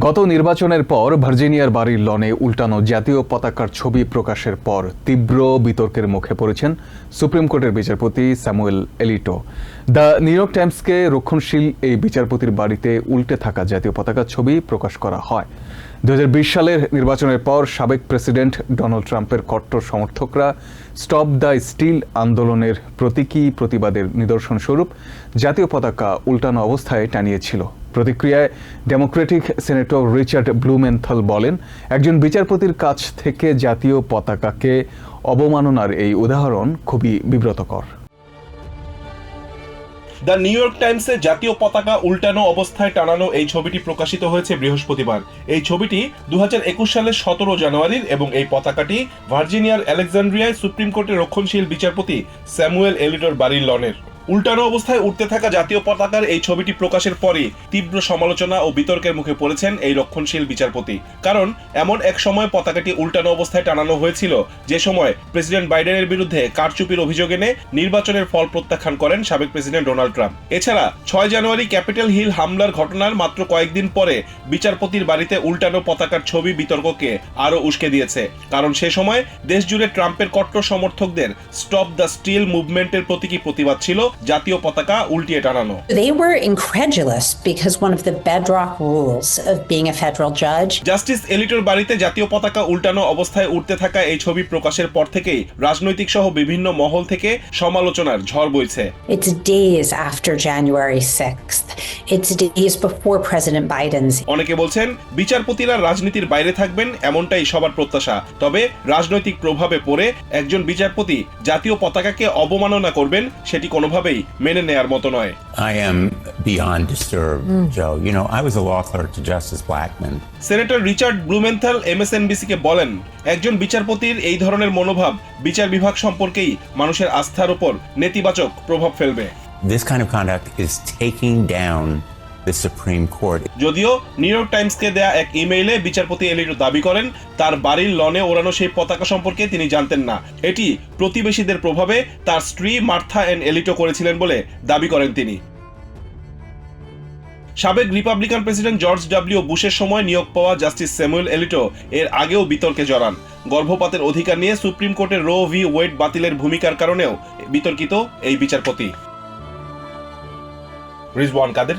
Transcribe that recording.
গত নির্বাচনের পর ভার্জিনিয়ার বাড়ির লনে উল্টানো জাতীয় পতাকার ছবি প্রকাশের পর তীব্র বিতর্কের মুখে পড়েছেন সুপ্রিম কোর্টের বিচারপতি Samuel Alito. The New York টাইমসকে রক্ষণশীল এই বিচারপতির বাড়িতে উল্টে থাকা জাতীয় পতাকার ছবি প্রকাশ করা হয়। দু হাজার বিশ সালের নির্বাচনের পর সাবেক প্রেসিডেন্ট ডোনাল্ড ট্রাম্পের কট্টর সমর্থকরা স্টপ দ্য স্টিল আন্দোলনের প্রতীকী প্রতিবাদের নিদর্শনস্বরূপ জাতীয় পতাকা উল্টানো অবস্থায় টানিয়েছিল। প্রতিক্রিয়ায় ডেমোক্রেটিক সেনেটর রিচার্ড ব্লুমেন্থল বলেন, একজন বিচারপতির কাছ থেকে জাতীয় পতাকাকে অবমাননার এই উদাহরণ খুবই বিব্রতকর। দ্য নিউ ইয়র্ক টাইমসে জাতীয় পতাকা উল্টানো অবস্থায় টানানো এই ছবিটি প্রকাশিত হয়েছে বৃহস্পতিবার। এই ছবিটি দু হাজার একুশ সালের সতেরো জানুয়ারির এবং এই পতাকাটি ভার্জিনিয়ার আলেকজান্ড্রিয়ায় সুপ্রিম কোর্টের রক্ষণশীল বিচারপতি স্যামুয়েল এলিডোর বাড়ির লনের। উল্টানো অবস্থায় উঠতে থাকা জাতীয় পতাকার এই ছবিটি প্রকাশের পরই তীব্র সমালোচনা ও বিতর্কের মুখে পড়েছেন এই রক্ষণশীল বিচারপতি। কারণ, এমন এক সময় পতাকাটি উল্টানো অবস্থায় টানানো হয়েছিল, যে সময় প্রেসিডেন্ট বাইডেনের বিরুদ্ধে কারচুপির অভিযোগ এনে নির্বাচনের ফল প্রত্যাখ্যান করেন সাবেক প্রেসিডেন্ট ডোনাল্ড ট্রাম্প। এছাড়া, ছয় জানুয়ারি ক্যাপিটাল হিল হামলার ঘটনার মাত্র কয়েকদিন পরে বিচারপতির বাড়িতে উল্টানো পতাকার ছবি বিতর্ককে আরও উস্কে দিয়েছে। কারণ, সে সময় দেশজুড়ে ট্রাম্পের কট্টর সমর্থকদের স্টপ দ্য স্টিল মুভমেন্টের প্রতীকী প্রতিবাদ ছিল জাতীয় পতাকা উল্টিয়ে টানানো। They were incredulous because one of the bedrock rules of being a federal judge justice এলিটোর বাড়িতে জাতীয় পতাকা উল্টানো অবস্থায় উঠতে থাকা এই ছবি প্রকাশের পর থেকেই রাজনৈতিক সহ বিভিন্ন মহল থেকে সমালোচনার ঝড় বইছে। It's days after January 6th. It's days before President Biden's অনেকে বলছেন বিচারপতিরা রাজনীতির বাইরে থাকবেন এমনটাই সবার প্রত্যাশা। তবে রাজনৈতিক প্রভাবে পড়ে একজন বিচারপতি জাতীয় পতাকাকে অবমাননা করবেন সেটি কোনোভাবেই মেনে নেয়ার মতো নয় I am beyond disturbed, Joe. You know, I was a law clerk to Justice Blackmun. Senator Richard Blumenthal এমএসএনবিসিকে বলেন একজন বিচারপতির এই ধরনের মনোভাব বিচার বিভাগ সম্পর্কেই মানুষের আস্থার উপর নেতিবাচক প্রভাব ফেলবে This kind of conduct is taking down the Supreme Court. যদিও নিউ ইয়র্ক টাইমসকে দেয়া এক ইমেইলে বিচারপতি এলিটো দাবি করেন, তার বাড়ির লনে ওড়ানো সেই পতাকা সম্পর্কে তিনি জানতেন না। এটি প্রতিবেশীদের প্রভাবে তার স্ত্রী মার্থা এন এলিটো করেছিলেন বলে দাবি করেন তিনি। সাবেক রিপাবলিকান প্রেসিডেন্ট জর্জ ডাব্লিউ বুশের সময় নিয়োগ পাওয়া জাস্টিস স্যামুয়েল এলিটো এর আগেও বিতর্কে জড়ান। গর্ভপাতের অধিকার নিয়ে সুপ্রিম কোর্টের রো ভি ওয়েট বাতিলের ভূমিকার কারণেও বিতর্কিত এই বিচারপতি। Rizwan Kader?